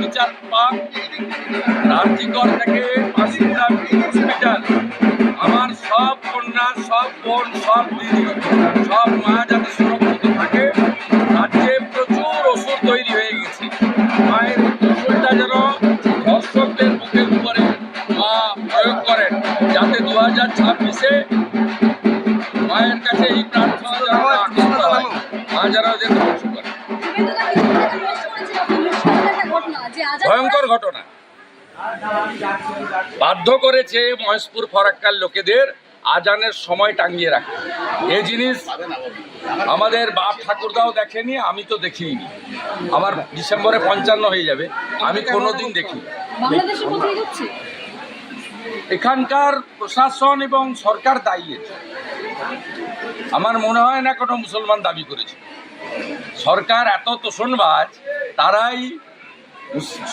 বিচার পাক। রাজ্যগর থেকে বাসিন্দা হসপিটাল। আমার সব কন্যা, সব বোন, সব দিদি, সব মা যাতে ঘটনা। বাধ্য করেছে মহেশপুর ফরাক্কার লোকেদের আজানের সময় টাঙিয়ে রাখে এই জিনিস আমাদের বাপ ঠাকুরদাও দেখেনি আমি তো দেখিনি। আমার ডিসেম্বরে পঞ্চান্ন হয়ে যাবে আমি কোনোদিন দেখি এখানকার প্রশাসন এবং সরকার দায়ী। আমার মনে হয় না কোনো মুসলমান দাবি করেছে। সরকার এত তোষণবাজ তারাই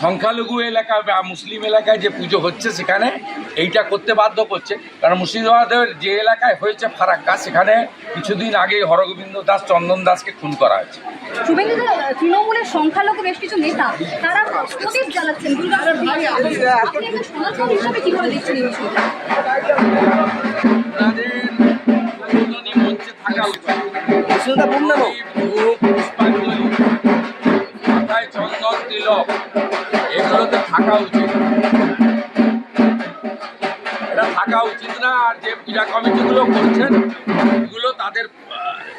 সংখ্যালঘু এলাকা বা মুসলিম এলাকায় যে পুজো হচ্ছে সেখানে এইটা করতে বাধ্য করছে। কারণ মুর্শিদাবাদের যে এলাকায় হয়েছে ফারাক্কা সেখানে কিছুদিন আগে হরগোবিন্দ দাস চন্দন দাসকে খুন করা হয়েছে। তৃণমূলের সংখ্যালঘু বেশ কিছু নেতা তারা প্রদীপ জ্বালাচ্ছেন তিলক এগুলোতে থাকা উচিত। এটা থাকা উচিত না, আর যে পূজা কমিটিগুলো করছেন, এগুলো তাদের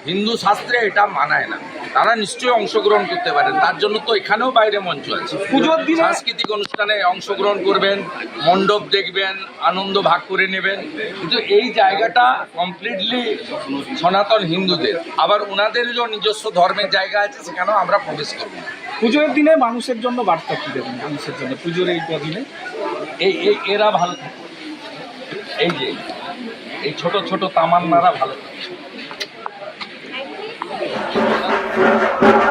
হিন্দু শাস্ত্রে এটা মানায় না। তারা নিশ্চয়ই অংশগ্রহণ করতে পারেন। তার জন্য তো এখানেও বাইরে মঞ্চ আছে। পুজোর দিনে- সাংস্কৃতিক অনুষ্ঠানে অংশগ্রহণ করবেন মণ্ডপ দেখবেন আনন্দ ভাগ করে নেবেন। কিন্তু এই জায়গাটা কমপ্লিটলি সনাতন হিন্দুদের। আবার ওনাদেরও নিজস্ব ধর্মের জায়গা আছে সেখানেও আমরা প্রবেশ করব। পুজোর দিনে মানুষের জন্য বার্তা কি দেবেন? মানুষের জন্য পুজোর এই দিনে এই এই এরা ভালো থাকে এই যে এই ছোট ছোট তামান্নারা ভালো থাকে Thank you.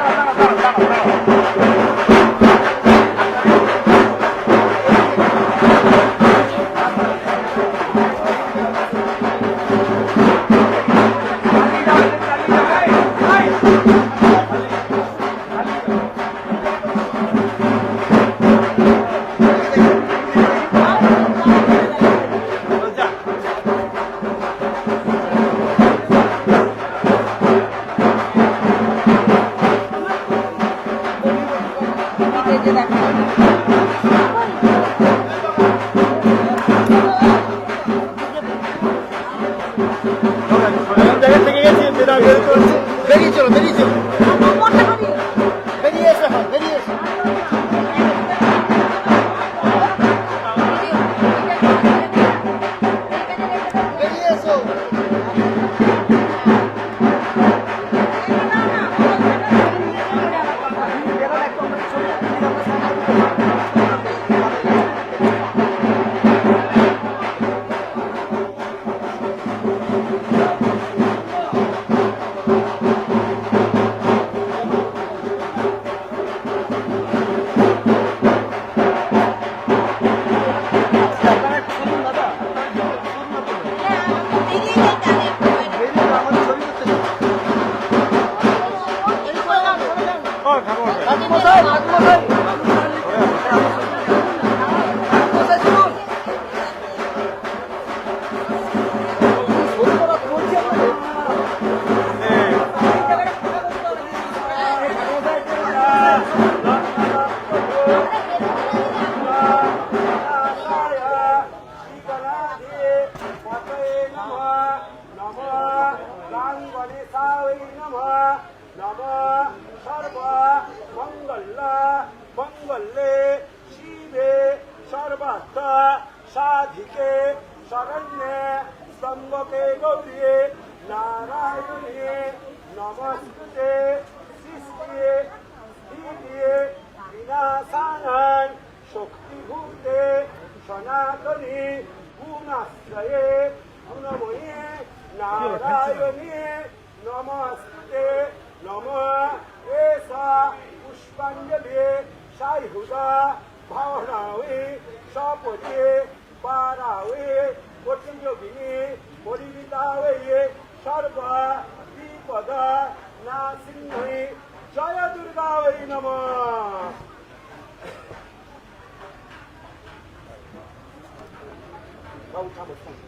সাধিকে শরণ্যে স্তম্ভকে গৌরী নারায়ণে নমস্তে সৃষ্টিয়ে স্থিতিয়ে বিনাশানাং শক্তিভূতে সনাতনী গুণাশ্রয়ে গুণময়ে নারায়ণে নমস্তে নম এসা পুষ্পাঞ্জলি সাই হুদা ভাওনাওয়ে সপদে পারাওয়ে প্রতিযোগিনী পরিবিতাওয়ে সর্বা বিপদ না সিংহে জয় দুর্গা ওই নম। বাবু ঠাকুর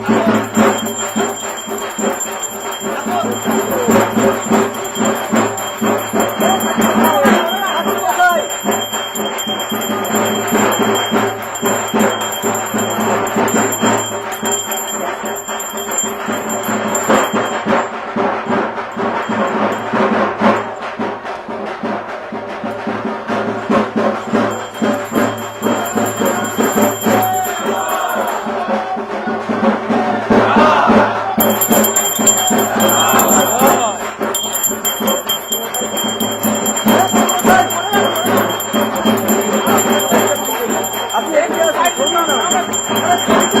যে সরুন